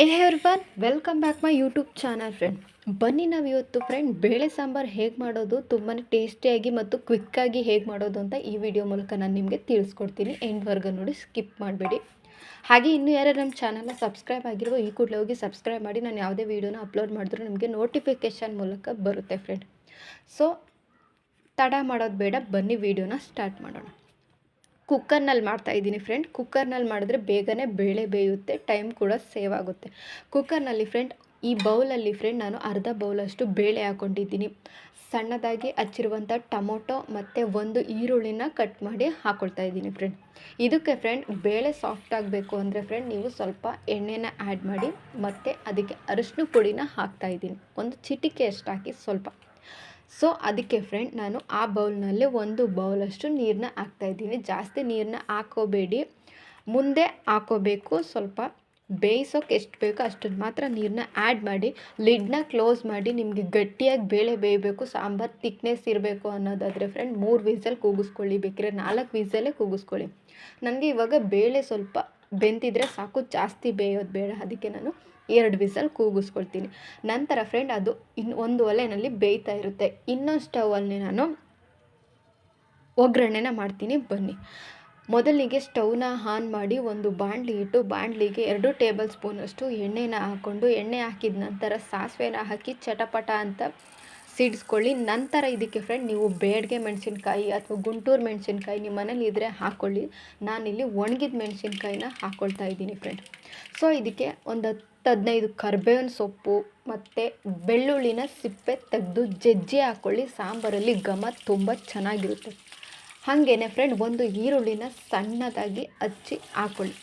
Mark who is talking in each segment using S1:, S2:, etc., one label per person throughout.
S1: Hey everyone welcome back my YouTube channel friend ಬನ್ನಿ ನಾವು ಇವತ್ತು ಫ್ರೆಂಡ್ ಬೇಳೆ ಸಾಂಬಾರು ಹೇಗೆ ಮಾಡೋದು ತುಂಬಾ ಟೇಸ್ಟಿಯಾಗಿ ಮತ್ತು ಕ್ವಿಕ್ಕಾಗಿ ಹೇಗೆ ಮಾಡೋದು ಅಂತ ಈ ವಿಡಿಯೋ ಮೂಲಕ ನಾನು ನಿಮಗೆ ತಿಳಿಸ್ಕೊಡ್ತೀನಿ. ಎಂಡ್ವರ್ಗ ನೋಡಿ ಸ್ಕಿಪ್ ಮಾಡಬೇಡಿ. ಹಾಗೆ ಇನ್ನೂ ಯಾರು ನಮ್ಮ ಚಾನಲ್ನ ಸಬ್ಸ್ಕ್ರೈಬ್ ಆಗಿರೋ ಈ ಕೂಡಲೇ ಹೋಗಿ ಸಬ್ಸ್ಕ್ರೈಬ್ ಮಾಡಿ. ನಾನು ಯಾವುದೇ ವೀಡಿಯೋನ ಅಪ್ಲೋಡ್ ಮಾಡಿದ್ರು ನಿಮಗೆ ನೋಟಿಫಿಕೇಷನ್ ಮೂಲಕ ಬರುತ್ತೆ ಫ್ರೆಂಡ್ ಸೊ ತಡ ಮಾಡೋದು ಬೇಡ, ಬನ್ನಿ ವೀಡಿಯೋನ ಸ್ಟಾರ್ಟ್ ಮಾಡೋಣ. ಕುಕ್ಕರ್ನಲ್ಲಿ ಮಾಡ್ತಾ ಇದ್ದೀನಿ ಫ್ರೆಂಡ್ ಕುಕ್ಕರ್ನಲ್ಲಿ ಮಾಡಿದ್ರೆ ಬೇಗನೆ ಬೇಳೆ ಬೇಯುತ್ತೆ ಟೈಮ್ ಕೂಡ ಸೇವ್ ಆಗುತ್ತೆ. ಕುಕ್ಕರ್ನಲ್ಲಿ ಫ್ರೆಂಡ್ ಈ ಬೌಲಲ್ಲಿ ಫ್ರೆಂಡ್ ನಾನು ಅರ್ಧ ಬೌಲಷ್ಟು ಬೇಳೆ ಹಾಕ್ಕೊಂಡಿದ್ದೀನಿ ಸಣ್ಣದಾಗಿ ಹಚ್ಚಿರುವಂಥ ಟೊಮೊಟೊ ಮತ್ತು ಒಂದು ಈರುಳ್ಳಿನ ಕಟ್ ಮಾಡಿ ಹಾಕ್ಕೊಳ್ತಾ ಇದ್ದೀನಿ ಫ್ರೆಂಡ್ ಇದಕ್ಕೆ ಫ್ರೆಂಡ್ ಬೇಳೆ ಸಾಫ್ಟ್ ಆಗಬೇಕು ಅಂದರೆ ಫ್ರೆಂಡ್ ನೀವು ಸ್ವಲ್ಪ ಎಣ್ಣೆನ ಆ್ಯಡ್ ಮಾಡಿ ಮತ್ತು ಅದಕ್ಕೆ ಅರಿಶಿನ ಪುಡಿನ ಹಾಕ್ತಾ ಇದ್ದೀನಿ. ಒಂದು ಚಿಟಿಕೆ ಅಷ್ಟು ಹಾಕಿ ಸ್ವಲ್ಪ. ಸೊ ಅದಕ್ಕೆ ಫ್ರೆಂಡ್ ನಾನು ಆ ಬೌಲ್ನಲ್ಲಿ ಒಂದು ಬೌಲಷ್ಟು ನೀರನ್ನ ಹಾಕ್ತಾಯಿದ್ದೀನಿ ಜಾಸ್ತಿ ನೀರನ್ನ ಹಾಕೋಬೇಡಿ. ಮುಂದೆ ಹಾಕೋಬೇಕು. ಸ್ವಲ್ಪ ಬೇಯಿಸೋಕೆ ಎಷ್ಟು ಬೇಕೋ ಅಷ್ಟನ್ನು ಮಾತ್ರ ನೀರನ್ನ ಆ್ಯಡ್ ಮಾಡಿ ಲಿಡ್ನ ಕ್ಲೋಸ್ ಮಾಡಿ, ನಿಮಗೆ ಗಟ್ಟಿಯಾಗಿ ಬೇಳೆ ಬೇಯಬೇಕು, ಸಾಂಬಾರು ತಿಕ್ನೆಸ್ ಇರಬೇಕು ಅನ್ನೋದಾದರೆ ಫ್ರೆಂಡ್ ಮೂರು ವಿಸಲ್ ಕೂಗಿಸ್ಕೊಳ್ಳಿ ಬೇಕಿದ್ರೆ, ನಾಲ್ಕು ವಿಸಲ್ಲೇ ಕೂಗಿಸ್ಕೊಳ್ಳಿ. ನನಗೆ ಇವಾಗ ಬೇಳೆ ಸ್ವಲ್ಪ ಬೆಂತಿದ್ರೆ ಸಾಕು, ಜಾಸ್ತಿ ಬೇಯೋದು ಬೇಡ. ಅದಕ್ಕೆ ನಾನು ಎರಡು ವಿಸಲ್ ಕೂಗಿಸ್ಕೊಳ್ತೀನಿ. ನಂತರ ಫ್ರೆಂಡ್ ಅದು ಇನ್ನು ಒಂದು ಒಲೆಯಲ್ಲಿ ಬೇಯ್ತಾ ಇರುತ್ತೆ. ಇನ್ನೊಂದು ಸ್ಟವಲ್ಲಿ ನಾನು ಒಗ್ಗರಣೆನ ಮಾಡ್ತೀನಿ. ಬನ್ನಿ. ಮೊದಲಿಗೆ ಸ್ಟವ್ನ ಆನ್ ಮಾಡಿ ಒಂದು ಬಾಣಲಿ ಇಟ್ಟು ಬಾಣಲಿಗೆ ಎರಡು ಟೇಬಲ್ ಸ್ಪೂನಷ್ಟು ಎಣ್ಣೆನ ಹಾಕ್ಕೊಂಡು ಎಣ್ಣೆ ಹಾಕಿದ ನಂತರ ಸಾಸಿವೆನ ಹಾಕಿ ಚಟಪಟ ಅಂತ ಸಿಡಿಸ್ಕೊಳ್ಳಿ. ನಂತರ ಇದಕ್ಕೆ ಫ್ರೆಂಡ್ ನೀವು ಬೇಡಿಗೆ ಮೆಣಸಿನ್ಕಾಯಿ ಅಥವಾ ಗುಂಟೂರು ಮೆಣಸಿನ್ಕಾಯಿ ನಿಮ್ಮ ಮನೇಲಿ ಇದ್ದರೆ ಹಾಕ್ಕೊಳ್ಳಿ ನಾನಿಲ್ಲಿ ಒಣಗಿದ ಮೆಣಸಿನ್ಕಾಯಿನ ಹಾಕ್ಕೊಳ್ತಾ ಇದ್ದೀನಿ ಫ್ರೆಂಡ್ ಸೊ ಇದಕ್ಕೆ ಒಂದು ಹತ್ತು ಹದಿನೈದು ಕರ್ಬೇವಿನ ಸೊಪ್ಪು ಮತ್ತು ಬೆಳ್ಳುಳ್ಳಿನ ಸಿಪ್ಪೆ ತೆಗೆದು ಜಜ್ಜಿ ಹಾಕ್ಕೊಳ್ಳಿ ಸಾಂಬಾರಲ್ಲಿ ಘಮ ತುಂಬ ಚೆನ್ನಾಗಿರುತ್ತೆ. ಹಾಗೇನೆ ಫ್ರೆಂಡ್ ಒಂದು ಈರುಳ್ಳಿನ ಸಣ್ಣದಾಗಿ ಹಚ್ಚಿ ಹಾಕ್ಕೊಳ್ಳಿ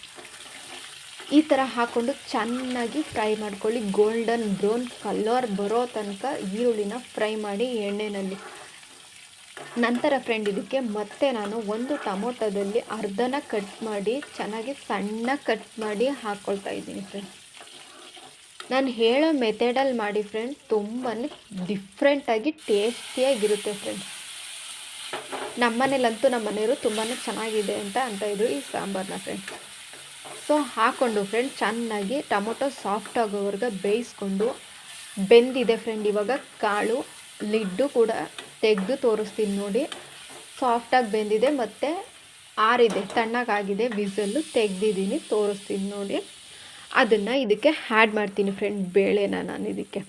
S1: ಈ ಥರ ಹಾಕ್ಕೊಂಡು ಚೆನ್ನಾಗಿ ಫ್ರೈ ಮಾಡ್ಕೊಳ್ಳಿ. ಗೋಲ್ಡನ್ ಬ್ರೌನ್ ಕಲರ್ ಬರೋ ತನಕ ಈರುಳ್ಳಿನ ಫ್ರೈ ಮಾಡಿ ಎಣ್ಣೆಯಲ್ಲಿ ನಂತರ ಫ್ರೆಂಡ್ ಇದಕ್ಕೆ ಮತ್ತೆ ನಾನು ಒಂದು ಟೊಮೊಟೊದಲ್ಲಿ ಅರ್ಧನ ಕಟ್ ಮಾಡಿ, ಚೆನ್ನಾಗಿ ಸಣ್ಣ ಕಟ್ ಮಾಡಿ ಹಾಕ್ಕೊಳ್ತಾ ಇದ್ದೀನಿ ಫ್ರೆಂಡ್ ನಾನು ಹೇಳೋ ಮೆಥಡಲ್ಲಿ ಮಾಡಿ ಫ್ರೆಂಡ್ ತುಂಬಾ ಡಿಫ್ರೆಂಟಾಗಿ ಟೇಸ್ಟಿಯಾಗಿರುತ್ತೆ ಫ್ರೆಂಡ್ ನಮ್ಮ ಮನೇಲಂತೂ ನಮ್ಮ ಮನೆಯವರು ತುಂಬಾ ಚೆನ್ನಾಗಿದೆ ಅಂತ ಅಂತ ಇದ್ರು ಈ ಸಾಂಬಾರನ್ನ ಫ್ರೆಂಡ್ ಸೊ ಹಾಕ್ಕೊಂಡು ಫ್ರೆಂಡ್ ಚೆನ್ನಾಗಿ ಟೊಮೊಟೊ ಸಾಫ್ಟ್ ಆಗೋವರೆಗೆ ಬೇಯಿಸ್ಕೊಂಡು ಬೆಂದಿದೆ ಫ್ರೆಂಡ್ ಇವಾಗ ಕಾಳು, ಲಿಡ್ಡು ಕೂಡ ತೆಗೆದು ತೋರಿಸ್ತೀನಿ ನೋಡಿ. ಸಾಫ್ಟಾಗಿ ಬೆಂದಿದೆ ಮತ್ತು ಆರಿದೆ, ತಣ್ಣಗಾಗಿದೆ, ವಿಸಲ್ಲು ತೆಗೆದಿದ್ದೀನಿ, ತೋರಿಸ್ತೀನಿ ನೋಡಿ. ಅದನ್ನು ಇದಕ್ಕೆ ಹ್ಯಾಡ್ ಮಾಡ್ತೀನಿ ಫ್ರೆಂಡ್ ಬೇಳೆನ ನಾನು ಇದಕ್ಕೆ.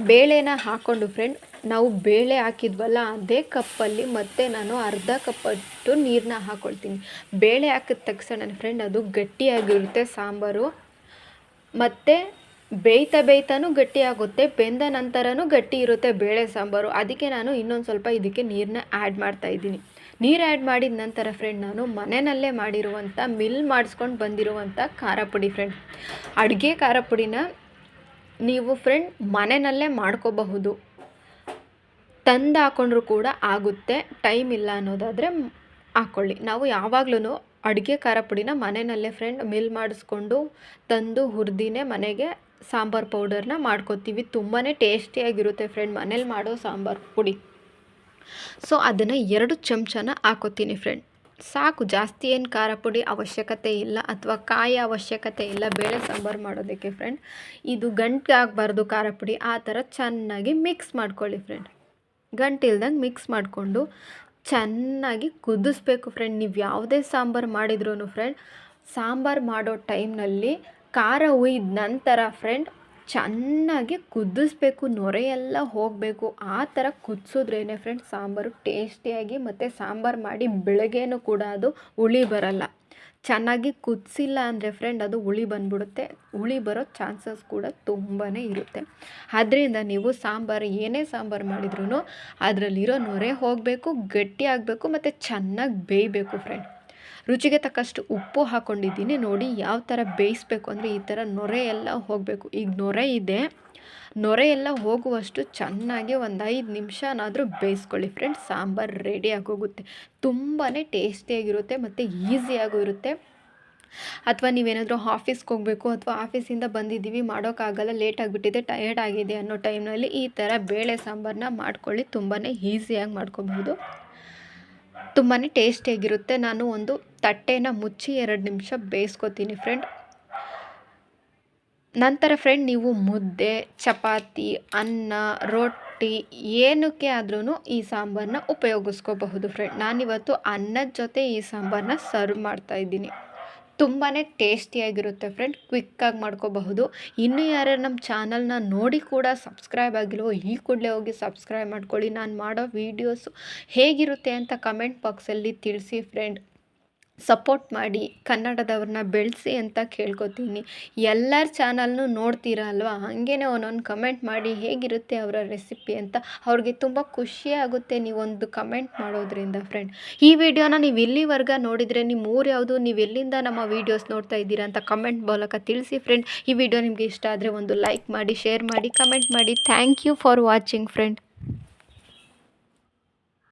S1: ಬೇಳೆನ ಹಾಕ್ಕೊಂಡು ಫ್ರೆಂಡ್ ನಾವು ಬೇಳೆ ಹಾಕಿದ್ವಲ್ಲ ಅದೇ ಕಪ್ಪಲ್ಲಿ ಮತ್ತೆ ನಾನು ಅರ್ಧ ಕಪ್ಪಟ್ಟು ನೀರನ್ನ ಹಾಕ್ಕೊಳ್ತೀನಿ ಬೇಳೆ ಹಾಕಿದ ತಕ್ಷಣ ಫ್ರೆಂಡ್ ಅದು ಗಟ್ಟಿಯಾಗಿರುತ್ತೆ ಸಾಂಬಾರು. ಮತ್ತು ಬೇಯ್ತಾ ಬೇಯ್ತಾನೂ ಗಟ್ಟಿ ಆಗುತ್ತೆ, ಬೆಂದ ನಂತರನೂ ಗಟ್ಟಿ ಇರುತ್ತೆ ಬೇಳೆ ಸಾಂಬಾರು. ಅದಕ್ಕೆ ನಾನು ಇನ್ನೊಂದು ಸ್ವಲ್ಪ ಇದಕ್ಕೆ ನೀರನ್ನ ಆ್ಯಡ್ ಮಾಡ್ತಾ ಇದ್ದೀನಿ. ನೀರು ಆ್ಯಡ್ ಮಾಡಿದ ನಂತರ ಫ್ರೆಂಡ್ ನಾನು ಮನೆಯಲ್ಲೇ ಮಾಡಿರುವಂಥ ಮಿಲ್ ಮಾಡಿಸ್ಕೊಂಡು ಬಂದಿರುವಂಥ ಖಾರ ಪುಡಿ ಫ್ರೆಂಡ್ ಅಡುಗೆ ಖಾರ ಪುಡಿನ ನೀವು ಫ್ರೆಂಡ್ ಮನೆಯಲ್ಲೇ ಮಾಡ್ಕೋಬಹುದು. ತಂದು ಹಾಕೊಂಡ್ರೂ ಕೂಡ ಆಗುತ್ತೆ ಟೈಮ್ ಇಲ್ಲ ಅನ್ನೋದಾದರೆ ಹಾಕ್ಕೊಳ್ಳಿ ನಾವು ಯಾವಾಗ್ಲೂ ಅಡುಗೆ ಖಾರ ಪುಡಿನ ಮನೆಯಲ್ಲೇ ಫ್ರೆಂಡ್ ಮಿಲ್ ಮಾಡಿಸ್ಕೊಂಡು ತಂದು ಹುರಿದಿನೇ ಮನೆಗೆ ಸಾಂಬಾರು ಪೌಡರ್ನ ಮಾಡ್ಕೋತೀವಿ. ತುಂಬಾ ಟೇಸ್ಟಿಯಾಗಿರುತ್ತೆ ಫ್ರೆಂಡ್ ಮನೇಲಿ ಮಾಡೋ ಸಾಂಬಾರು ಪುಡಿ. ಸೊ ಅದನ್ನು ಎರಡು ಚಮಚನ ಹಾಕೋತೀನಿ ಫ್ರೆಂಡ್ ಸಾಕು, ಜಾಸ್ತಿ ಏನು ಖಾರ ಪುಡಿ ಅವಶ್ಯಕತೆ ಇಲ್ಲ ಅಥವಾ ಕಾಯಿ ಅವಶ್ಯಕತೆ ಇಲ್ಲ ಬೇಳೆ ಸಾಂಬಾರು ಮಾಡೋದಕ್ಕೆ ಫ್ರೆಂಡ್ ಇದು ಗಂಟೆ ಆಗಬಾರ್ದು ಖಾರ ಪುಡಿ. ಆ ಥರ ಚೆನ್ನಾಗಿ ಮಿಕ್ಸ್ ಮಾಡ್ಕೊಳ್ಳಿ ಫ್ರೆಂಡ್ ಗಂಟಿಲ್ದಂಗೆ ಮಿಕ್ಸ್ ಮಾಡಿಕೊಂಡು ಚೆನ್ನಾಗಿ ಕುದಿಸ್ಬೇಕು ಫ್ರೆಂಡ್ ನೀವು ಯಾವುದೇ ಸಾಂಬಾರು ಮಾಡಿದ್ರೂ ಫ್ರೆಂಡ್ ಸಾಂಬಾರು ಮಾಡೋ ಟೈಮ್ನಲ್ಲಿ ಖಾರ ಹುಯ್ದ ನಂತರ ಫ್ರೆಂಡ್ ಚೆನ್ನಾಗಿ ಕುದಿಸ್ಬೇಕು, ನೊರೆಯೆಲ್ಲ ಹೋಗಬೇಕು. ಆ ಥರ ಕುದಿಸಿದ್ರೇ ಫ್ರೆಂಡ್ ಸಾಂಬಾರು ಟೇಸ್ಟಿಯಾಗಿ ಮತ್ತು ಸಾಂಬಾರು ಮಾಡಿ ಬೆಳಗ್ಗೆನೂ ಕೂಡ ಅದು ಹುಳಿ ಬರಲ್ಲ. ಚೆನ್ನಾಗಿ ಕುದಿಸಿಲ್ಲ ಅಂದರೆ ಫ್ರೆಂಡ್ ಅದು ಹುಳಿ ಬಂದ್ಬಿಡುತ್ತೆ. ಹುಳಿ ಬರೋ ಚಾನ್ಸಸ್ ಕೂಡ ತುಂಬಾ ಇರುತ್ತೆ. ಆದ್ದರಿಂದ ನೀವು ಸಾಂಬಾರು, ಏನೇ ಸಾಂಬಾರು ಮಾಡಿದ್ರೂ ಅದರಲ್ಲಿರೋ ನೊರೆ ಹೋಗಬೇಕು, ಗಟ್ಟಿ ಆಗಬೇಕು, ಮತ್ತು ಚೆನ್ನಾಗಿ ಬೇಯಬೇಕು ಫ್ರೆಂಡ್ ರುಚಿಗೆ ತಕ್ಕಷ್ಟು ಉಪ್ಪು ಹಾಕ್ಕೊಂಡಿದ್ದೀನಿ ನೋಡಿ ಯಾವ ಥರ ಬೇಯಿಸ್ಬೇಕು ಅಂದರೆ ಈ ಥರ ನೊರೆ ಎಲ್ಲ ಹೋಗಬೇಕು. ಈಗ ನೊರೆ ಇದೆ. ನೊರೆ ಎಲ್ಲ ಹೋಗುವಷ್ಟು ಚೆನ್ನಾಗಿ ಒಂದು ಐದು ನಿಮಿಷನಾದರೂ ಬೇಯಿಸ್ಕೊಳ್ಳಿ ಫ್ರೆಂಡ್ಸ್. ಸಾಂಬಾರು ರೆಡಿ ಆಗೋಗುತ್ತೆ. ತುಂಬಾ ಟೇಸ್ಟಿಯಾಗಿರುತ್ತೆ ಮತ್ತು ಈಸಿಯಾಗೂ ಇರುತ್ತೆ ಅಥವಾ ನೀವೇನಾದರೂ ಆಫೀಸ್ಗೆ ಹೋಗಬೇಕು ಅಥವಾ ಆಫೀಸಿಂದ ಬಂದಿದ್ದೀವಿ, ಮಾಡೋಕ್ಕಾಗಲ್ಲ ಲೇಟ್ ಆಗಿಬಿಟ್ಟಿದೆ ಟಯರ್ಡ್ ಆಗಿದೆ ಅನ್ನೋ ಟೈಮ್ನಲ್ಲಿ ಈ ಥರ ಬೇಳೆ ಸಾಂಬಾರನ್ನ ಮಾಡ್ಕೊಳ್ಳಿ. ತುಂಬಾ ಈಸಿಯಾಗಿ ಮಾಡ್ಕೋಬಹುದು. ತುಂಬಾ ಟೇಸ್ಟಿಯಾಗಿರುತ್ತೆ ನಾನು ಒಂದು ತಟ್ಟೆನ ಮುಚ್ಚಿ ಎರಡು ನಿಮಿಷ ಬೇಯಿಸ್ಕೊತೀನಿ ಫ್ರೆಂಡ್ ನಂತರ ಫ್ರೆಂಡ್ ನೀವು ಮುದ್ದೆ, ಚಪಾತಿ, ಅನ್ನ, ರೊಟ್ಟಿ, ಏನಕ್ಕೆ ಆದ್ರೂ ಈ ಸಾಂಬಾರನ್ನ ಉಪಯೋಗಿಸ್ಕೋಬಹುದು ಫ್ರೆಂಡ್ ನಾನಿವತ್ತು ಅನ್ನದ ಜೊತೆ ಈ ಸಾಂಬಾರನ್ನ ಸರ್ವ್ ಮಾಡ್ತಾ ಇದ್ದೀನಿ. ತುಂಬಾ ಟೇಸ್ಟಿಯಾಗಿರುತ್ತೆ ಫ್ರೆಂಡ್ ಕ್ವಿಕ್ಕಾಗಿ ಮಾಡ್ಕೋಬಹುದು. ಇನ್ನೂ ಯಾರ್ಯಾರು ನಮ್ಮ ಚಾನಲ್ನ ನೋಡಿ ಕೂಡ ಸಬ್ಸ್ಕ್ರೈಬ್ ಆಗಿಲ್ವೋ, ಈ ಕೂಡಲೇ ಹೋಗಿ ಸಬ್ಸ್ಕ್ರೈಬ್ ಮಾಡ್ಕೊಳ್ಳಿ. ನಾನು ಮಾಡೋ ವೀಡಿಯೋಸು ಹೇಗಿರುತ್ತೆ ಅಂತ ಕಮೆಂಟ್ ಬಾಕ್ಸಲ್ಲಿ ತಿಳಿಸಿ ಫ್ರೆಂಡ್ ಸಪೋರ್ಟ್ ಮಾಡಿ ಕನ್ನಡದವ್ರನ್ನ ಬೆಳೆಸಿ ಅಂತ ಕೇಳ್ಕೊತೀನಿ. ಎಲ್ಲರ ಚಾನಲ್ನು ನೋಡ್ತೀರಾ ಅಲ್ವಾ? ಹಾಗೇ ಒಂದೊಂದು ಕಮೆಂಟ್ ಮಾಡಿ ಹೇಗಿರುತ್ತೆ ಅವರ ರೆಸಿಪಿ ಅಂತ. ಅವ್ರಿಗೆ ತುಂಬ ಖುಷಿ ಆಗುತ್ತೆ ನೀವೊಂದು ಕಮೆಂಟ್ ಮಾಡೋದ್ರಿಂದ ಫ್ರೆಂಡ್ ಈ ವಿಡಿಯೋನ ನೀವು ಇಲ್ಲಿವರೆಗೆ ನೋಡಿದರೆ ನಿಮ್ಮ ಊರು ಯಾವುದು, ನೀವು ಎಲ್ಲಿಂದ ನಮ್ಮ ವೀಡಿಯೋಸ್ ನೋಡ್ತಾ ಇದ್ದೀರಾ ಅಂತ ಕಮೆಂಟ್ ಮೂಲಕ ತಿಳಿಸಿ ಫ್ರೆಂಡ್ ಈ ವಿಡಿಯೋ ನಿಮಗೆ ಇಷ್ಟ ಆದರೆ ಒಂದು ಲೈಕ್ ಮಾಡಿ ಶೇರ್ ಮಾಡಿ ಕಮೆಂಟ್ ಮಾಡಿ. Thank you for watching friend